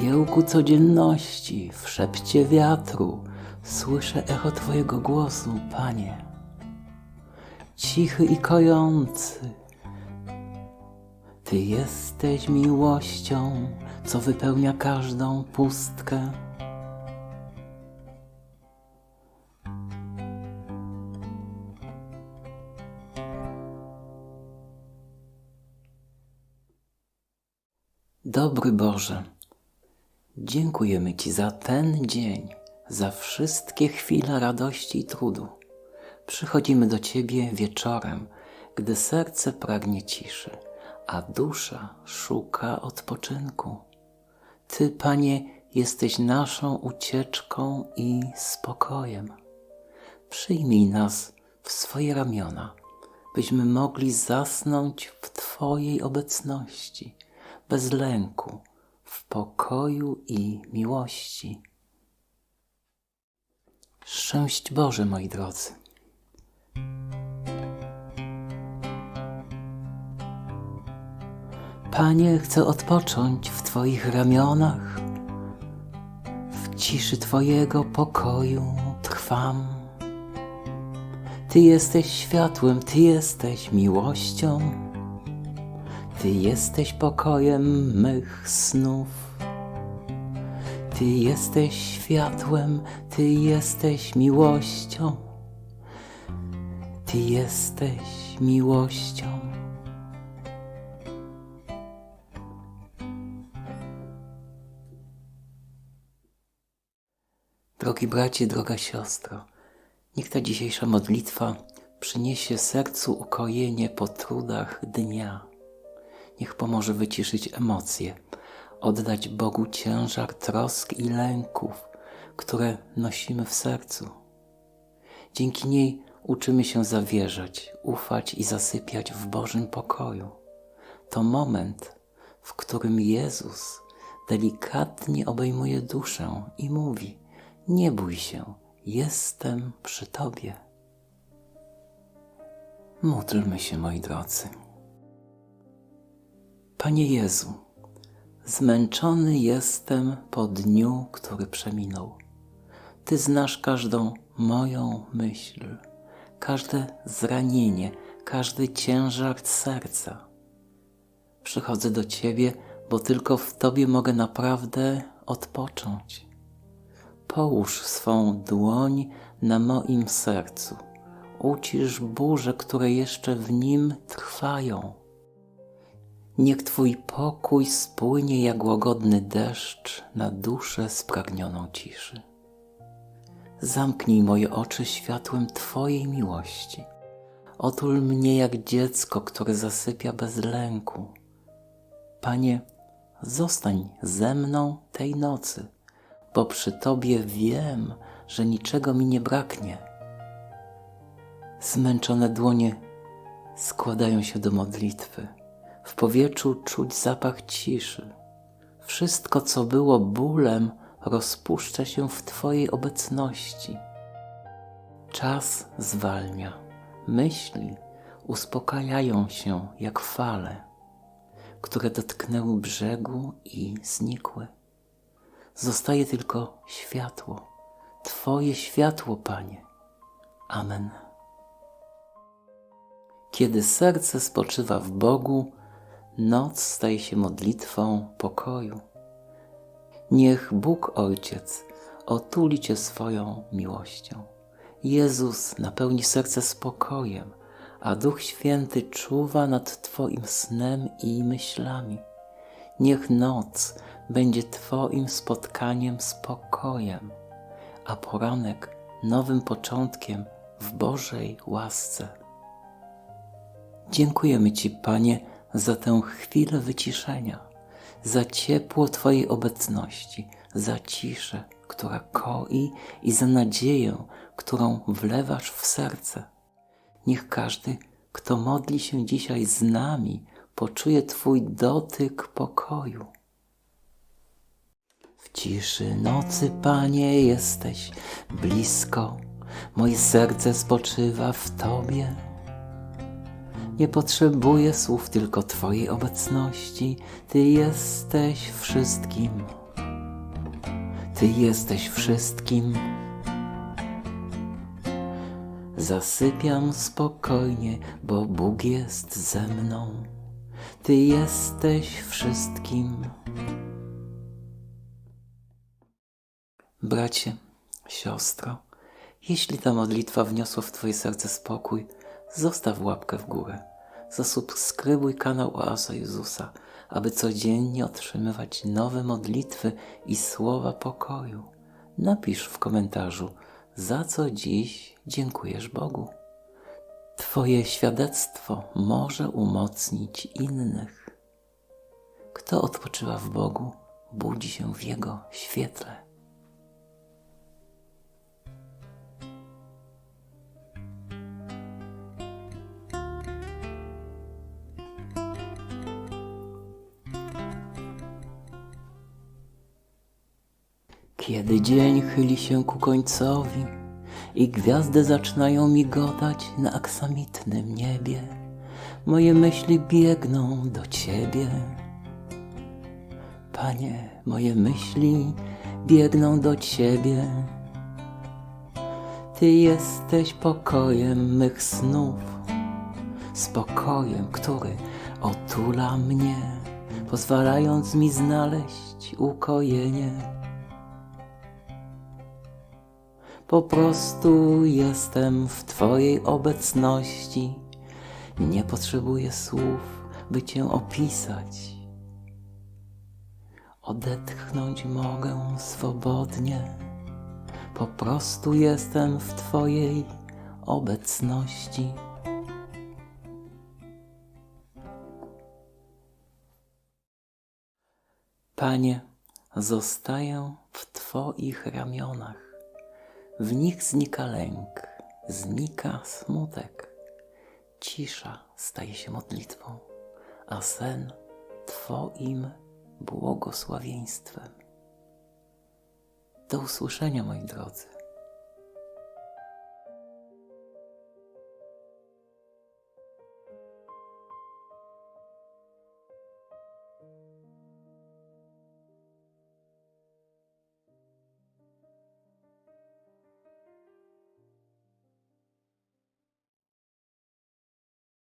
zgiełku codzienności, w szepcie wiatru słyszę echo Twojego głosu, Panie. Cichy i kojący, Ty jesteś miłością, co wypełnia każdą pustkę. Dobry Boże, dziękujemy Ci za ten dzień, za wszystkie chwile radości i trudu. Przychodzimy do Ciebie wieczorem, gdy serce pragnie ciszy, a dusza szuka odpoczynku. Ty, Panie, jesteś naszą ucieczką i spokojem. Przyjmij nas w swoje ramiona, byśmy mogli zasnąć w Twojej obecności, bez lęku, w pokoju i miłości. Szczęść Boże, moi drodzy. Panie, chcę odpocząć w Twoich ramionach. W ciszy Twojego pokoju trwam. Ty jesteś światłem, Ty jesteś miłością. Ty jesteś pokojem mych snów. Ty jesteś światłem, Ty jesteś miłością. Ty jesteś miłością. Drogi bracie, droga siostro, niech ta dzisiejsza modlitwa przyniesie sercu ukojenie po trudach dnia. Niech pomoże wyciszyć emocje, oddać Bogu ciężar trosk i lęków, które nosimy w sercu. Dzięki niej uczymy się zawierzać, ufać i zasypiać w Bożym pokoju. To moment, w którym Jezus delikatnie obejmuje duszę i mówi: Nie bój się, jestem przy Tobie. Módlmy się, moi drodzy. Panie Jezu, zmęczony jestem po dniu, który przeminął. Ty znasz każdą moją myśl, każde zranienie, każdy ciężar serca. Przychodzę do Ciebie, bo tylko w Tobie mogę naprawdę odpocząć. Połóż swą dłoń na moim sercu. Ucisz burze, które jeszcze w nim trwają. Niech Twój pokój spłynie jak łagodny deszcz na duszę spragnioną ciszy. Zamknij moje oczy światłem Twojej miłości. Otul mnie jak dziecko, które zasypia bez lęku. Panie, zostań ze mną tej nocy, bo przy Tobie wiem, że niczego mi nie braknie. Zmęczone dłonie składają się do modlitwy. W powietrzu czuć zapach ciszy. Wszystko, co było bólem, rozpuszcza się w Twojej obecności. Czas zwalnia, myśli uspokajają się jak fale, które dotknęły brzegu i znikły. Zostaje tylko światło, Twoje światło, Panie. Amen. Kiedy serce spoczywa w Bogu, noc staje się modlitwą pokoju. Niech Bóg Ojciec otuli Cię swoją miłością. Jezus napełni serce spokojem, a Duch Święty czuwa nad Twoim snem i myślami. Niech noc będzie Twoim spotkaniem z pokojem, a poranek nowym początkiem w Bożej łasce. Dziękujemy Ci, Panie, za tę chwilę wyciszenia, za ciepło Twojej obecności, za ciszę, która koi i za nadzieję, którą wlewasz w serce. Niech każdy, kto modli się dzisiaj z nami, poczuje Twój dotyk pokoju. W ciszy nocy, Panie, jesteś blisko, moje serce spoczywa w Tobie. Nie potrzebuję słów, tylko Twojej obecności. Ty jesteś wszystkim. Ty jesteś wszystkim. Zasypiam spokojnie, bo Bóg jest ze mną. Ty jesteś wszystkim. Bracie, siostro, jeśli ta modlitwa wniosła w Twoje serce spokój, zostaw łapkę w górę. Zasubskrybuj kanał Oaza Jezusa, aby codziennie otrzymywać nowe modlitwy i słowa pokoju. Napisz w komentarzu, za co dziś dziękujesz Bogu. Twoje świadectwo może umocnić innych. Kto odpoczywa w Bogu, budzi się w Jego świetle. Kiedy dzień chyli się ku końcowi i gwiazdy zaczynają migotać na aksamitnym niebie, moje myśli biegną do Ciebie. Panie, moje myśli biegną do Ciebie. Ty jesteś pokojem mych snów, spokojem, który otula mnie, pozwalając mi znaleźć ukojenie. Po prostu jestem w Twojej obecności. Nie potrzebuję słów, by Cię opisać. Odetchnąć mogę swobodnie. Po prostu jestem w Twojej obecności. Panie, zostaję w Twoich ramionach. W nich znika lęk, znika smutek. Cisza staje się modlitwą, a sen Twoim błogosławieństwem. Do usłyszenia, moi drodzy.